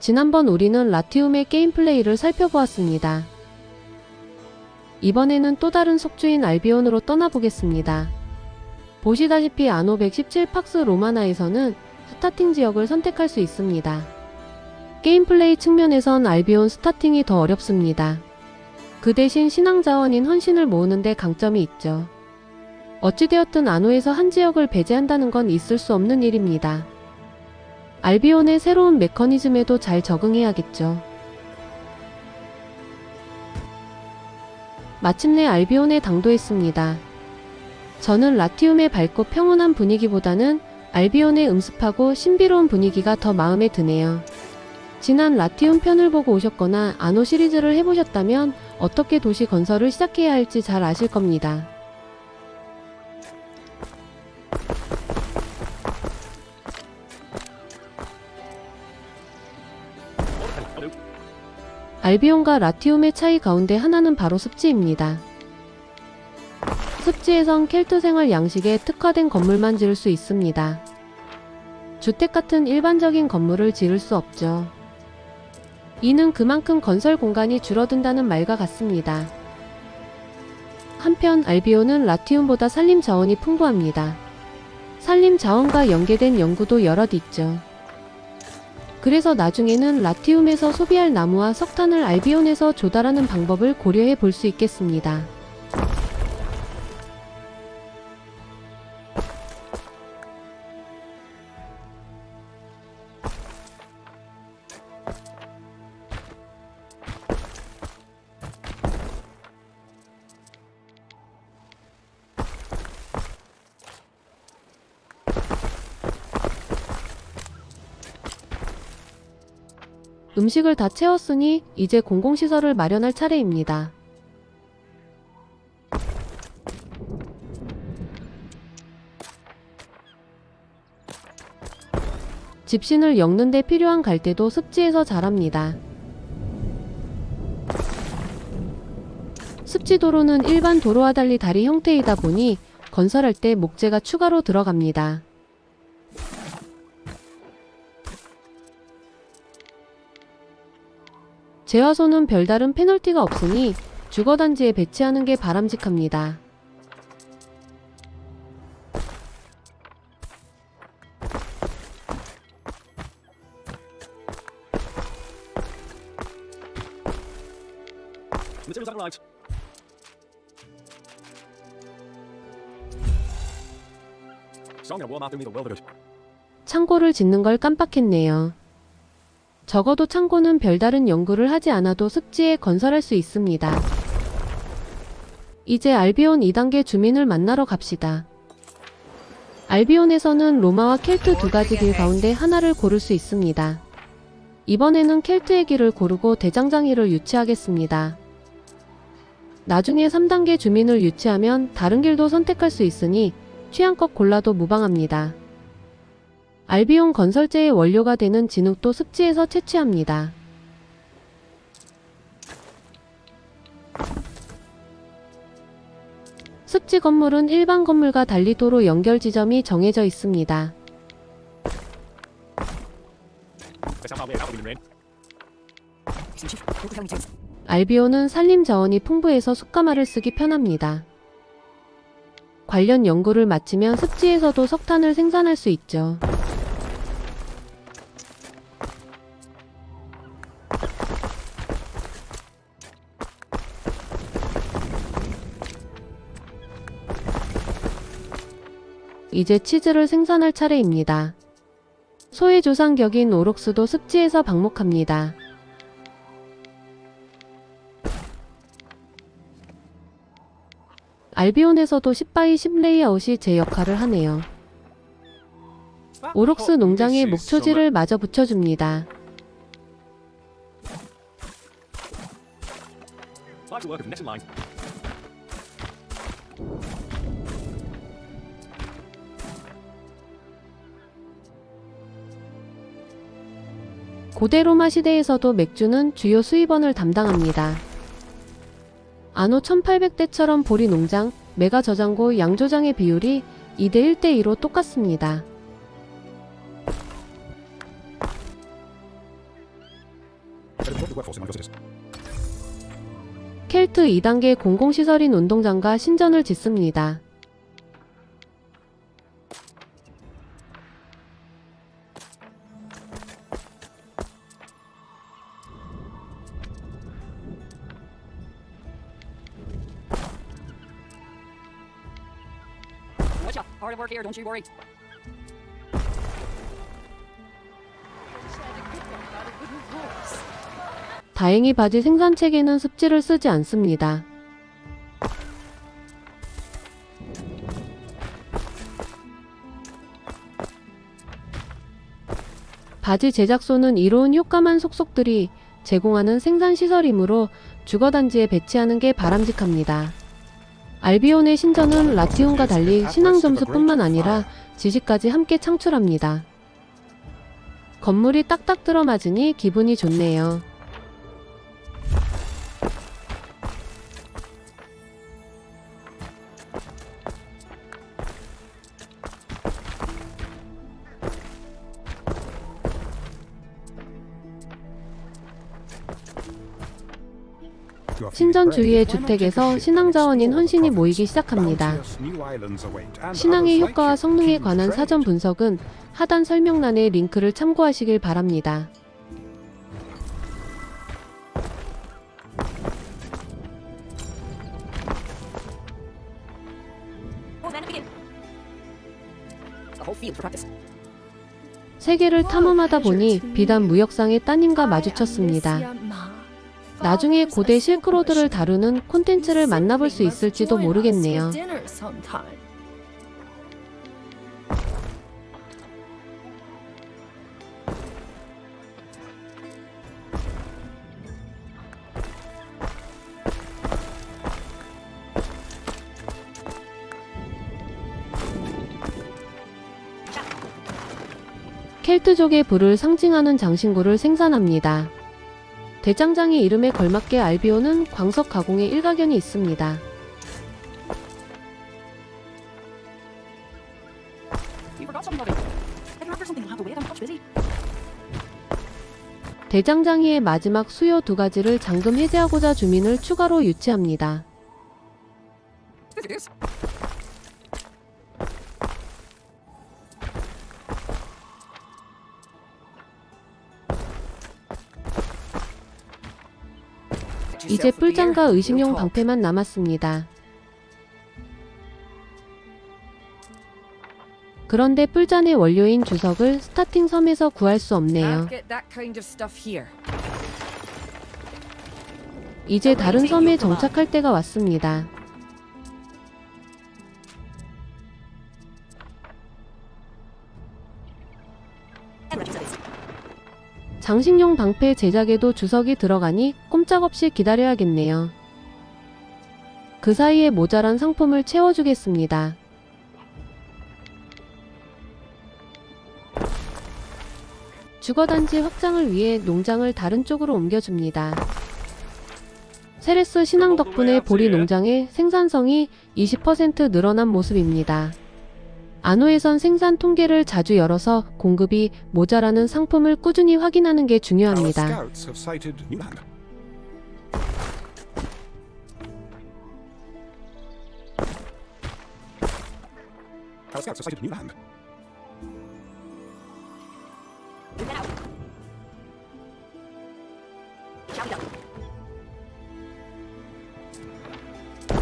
지난번 우리는 라티움의 게임 플레이를 살펴보았습니다. 이번에는 또 다른 속주인 알비온으로 떠나보겠습니다. 보시다시피 아노 117 팍스 로마나에서는 스타팅 지역을 선택할 수 있습니다. 게임 플레이 측면에선 알비온 스타팅이 더 어렵습니다. 그 대신 신앙 자원인 헌신을 모으는데 강점이 있죠. 어찌되었든 아노에서 한 지역을 배제한다는 건 있을 수 없는 일입니다. 알비온의 새로운 메커니즘에도 잘 적응해야겠죠. 마침내 알비온에 당도했습니다. 저는 라티움의 밝고 평온한 분위기보다는 알비온의 음습하고 신비로운 분위기가 더 마음에 드네요. 지난 라티움 편을 보고 오셨거나 아노 시리즈를 해보셨다면 어떻게 도시 건설을 시작해야 할지 잘 아실 겁니다. 알비온과 라티움의 차이 가운데 하나는 바로 습지입니다. 습지에선 켈트 생활 양식에 특화된 건물만 지을 수 있습니다. 주택 같은 일반적인 건물을 지을 수 없죠. 이는 그만큼 건설 공간이 줄어든다는 말과 같습니다. 한편 알비온은 라티움보다 산림 자원이 풍부합니다. 산림 자원과 연계된 연구도 여럿 있죠. 그래서 나중에는 라티움에서 소비할 나무와 석탄을 알비온에서 조달하는 방법을 고려해 볼 수 있겠습니다. 음식을 다 채웠으니 이제 공공시설을 마련할 차례입니다. 집신을 엮는 데 필요한 갈대도 습지에서 자랍니다. 습지 도로는 일반 도로와 달리 다리 형태이다 보니 건설할 때 목재가 추가로 들어갑니다. 재화소는 별다른 페널티가 없으니 주거단지에 배치하는 게 바람직합니다. 창고를 짓는 걸 깜빡했네요. 적어도 창고는 별다른 연구를 하지 않아도 습지에 건설할 수 있습니다. 이제 알비온 2단계 주민을 만나러 갑시다. 알비온에서는 로마와 켈트 두 가지 길 가운데 하나를 고를 수 있습니다. 이번에는 켈트의 길을 고르고 대장장이를 유치하겠습니다. 나중에 3단계 주민을 유치하면 다른 길도 선택할 수 있으니 취향껏 골라도 무방합니다. 알비온 건설제의 원료가 되는 진흙도 습지에서 채취합니다. 습지 건물은 일반 건물과 달리 도로 연결 지점이 정해져 있습니다. 알비온은 산림 자원이 풍부해서 숯가마를 쓰기 편합니다. 관련 연구를 마치면 습지에서도 석탄을 생산할 수 있죠. 이제 치즈를 생산할 차례입니다. 소의 조상격인 오록스도 습지에서 방목합니다. 알비온에서도 10바이 10 레이아웃이 제 역할을 하네요. 오록스 농장에 목초지를 마저 붙여줍니다. 고대 로마 시대에서도 맥주는 주요 수입원을 담당합니다. 안호 1800대처럼 보리 농장, 메가 저장고, 양조장의 비율이 2대 1대 2로 똑같습니다. 켈트 2단계 공공시설인 운동장과 신전을 짓습니다. Watch out. Hard work here, don't you worry. 다행히 바지 생산책에는 습지를 쓰지 않습니다. 바지 제작소는 이로운 효과만 속속들이 제공하는 생산시설이므로 주거단지에 배치하는 게 바람직합니다. 알비온의 신전은 라티온과 달리 신앙 점수뿐만 아니라 지식까지 함께 창출합니다. 건물이 딱딱 들어맞으니 기분이 좋네요. 신전 brave. 주위의 주택에서 신앙 자원인 헌신이 모이기 시작합니다. 신앙의 효과와 성능에 관한 사전 분석은 하단 설명란의 링크를 참고하시길 바랍니다. 세계를 탐험하다 보니 비단 무역상의 따님과 마주쳤습니다. 나중에 고대 실크로드를 다루는 콘텐츠를 만나볼 수 있을지도 모르겠네요. 켈트족의 부를 상징하는 장신구를 생산합니다. 대장장이 이름에 걸맞게 알비오는 광석 가공에 일가견이 있습니다. 대장장이의 마지막 수요 두 가지를 잠금 해제하고자 주민을 추가로 유치합니다. 이제 뿔장과 의식용 방패만 남았습니다. 그런데 뿔잔의 원료인 주석을 스타팅 섬에서 구할 수 없네요. 이제 다른 섬에 정착할 때가 왔습니다. 장식용 방패 제작에도 주석이 들어가니 꼼짝없이 기다려야겠네요. 그 사이에 모자란 상품을 채워주겠습니다. 주거단지 확장을 위해 농장을 다른 쪽으로 옮겨줍니다. 세레스 신앙 덕분에 보리 농장의 생산성이 20% 늘어난 모습입니다. 안호에선 생산 통계를 자주 열어서 공급이 모자라는 상품을 꾸준히 확인하는 게 중요합니다.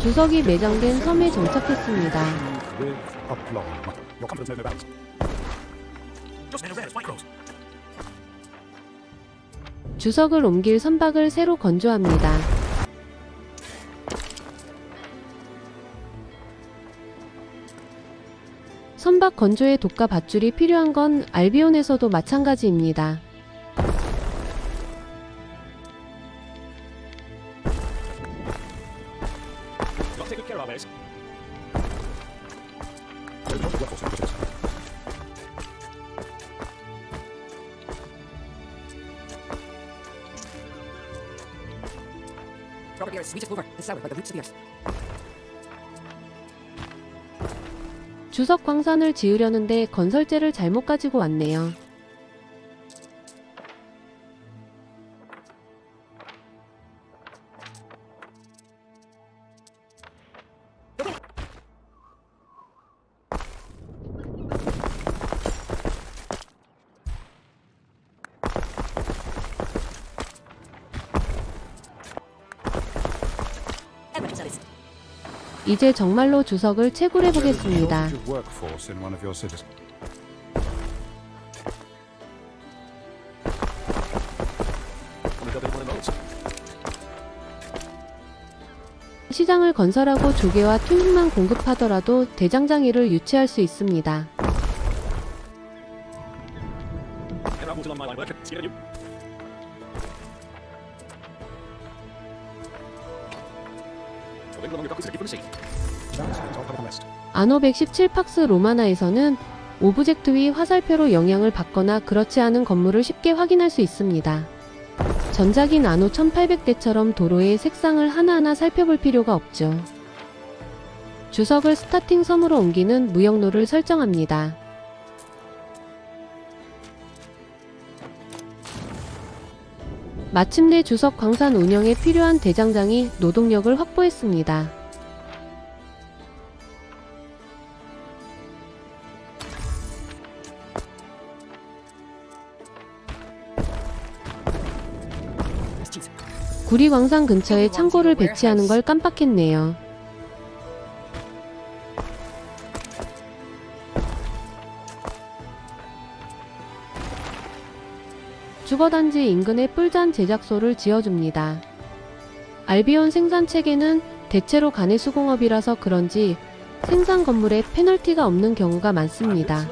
주석이 매장된 섬에 정착했습니다. With aplomb. Your confidence knows no bounds. 주석을 옮길 선박을 새로 건조합니다. 선박 건조에 독과 밧줄이 필요한 건 알비온에서도 마찬가지입니다. 주석 광산을 지으려는데 건설재를 잘못 가지고 왔네요. 이제 정말로 주석을 채굴해 보겠습니다. Shortage of workforce in one of your cities. 시장을 건설하고 조개와 튜닝만 공급하더라도 대장장이를 유치할 수 있습니다. 아노 117 팍스 로마나에서는 오브젝트 위 화살표로 영향을 받거나 그렇지 않은 건물을 쉽게 확인할 수 있습니다. 전작인 아노 1800대처럼 도로의 색상을 하나하나 살펴볼 필요가 없죠. 주석을 스타팅 섬으로 옮기는 무역로를 설정합니다. 마침내 주석 광산 운영에 필요한 대장장이 노동력을 확보했습니다. 구리 광산 근처에 창고를 배치하는 걸 깜빡했네요. 주거단지 인근에 뿔잔 제작소를 지어줍니다. 알비온 생산 체계는 대체로 간의 수공업이라서 그런지 생산 건물에 페널티가 없는 경우가 많습니다.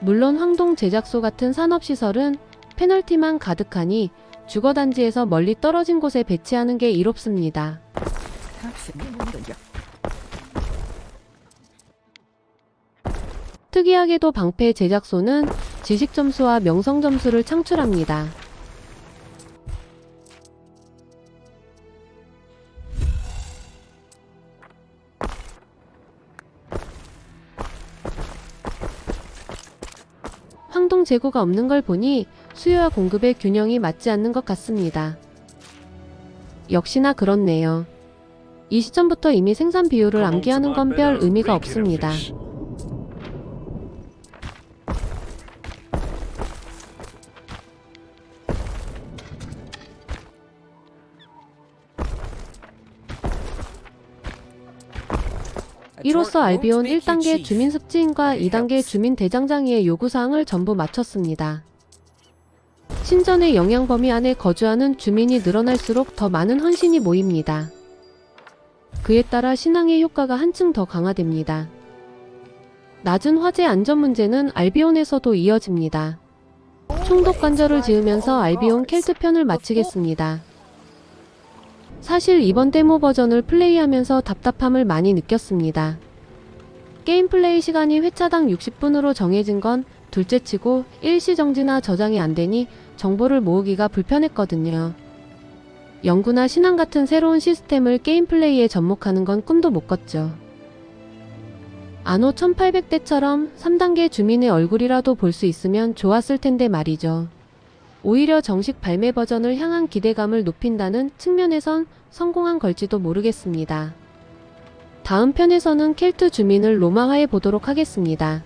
물론 황동 제작소 같은 산업시설은 페널티만 가득하니 주거단지에서 멀리 떨어진 곳에 배치하는 게 이롭습니다. 특이하게도 방패 제작소는 지식 점수와 명성 점수를 창출합니다. 황동 재고가 없는 걸 보니 수요와 공급의 균형이 맞지 않는 것 같습니다. 역시나 그렇네요. 이 시점부터 이미 생산 비율을 암기하는 건 별 의미가 없습니다. 이로써 알비온 1단계 주민 습지인과 2단계 주민 대장장이의 요구사항을 전부 마쳤습니다. 신전의 영향 범위 안에 거주하는 주민이 늘어날수록 더 많은 헌신이 모입니다. 그에 따라 신앙의 효과가 한층 더 강화됩니다. 낮은 화재 안전 문제는 알비온에서도 이어집니다. 총독 관절을 지으면서 알비온 켈트 편을 마치겠습니다. 사실 이번 데모 버전을 플레이하면서 답답함을 많이 느꼈습니다. 게임 플레이 시간이 회차당 60분으로 정해진 건 둘째치고 일시 정지나 저장이 안 되니 정보를 모으기가 불편했거든요. 연구나 신앙 같은 새로운 시스템을 게임 플레이에 접목하는 건 꿈도 못 꿨죠. 아노 1800대처럼 3단계 주민의 얼굴이라도 볼 수 있으면 좋았을 텐데 말이죠. 오히려 정식 발매 버전을 향한 기대감을 높인다는 측면에선 성공한 걸지도 모르겠습니다. 다음 편에서는 켈트 주민을 로마화해 보도록 하겠습니다.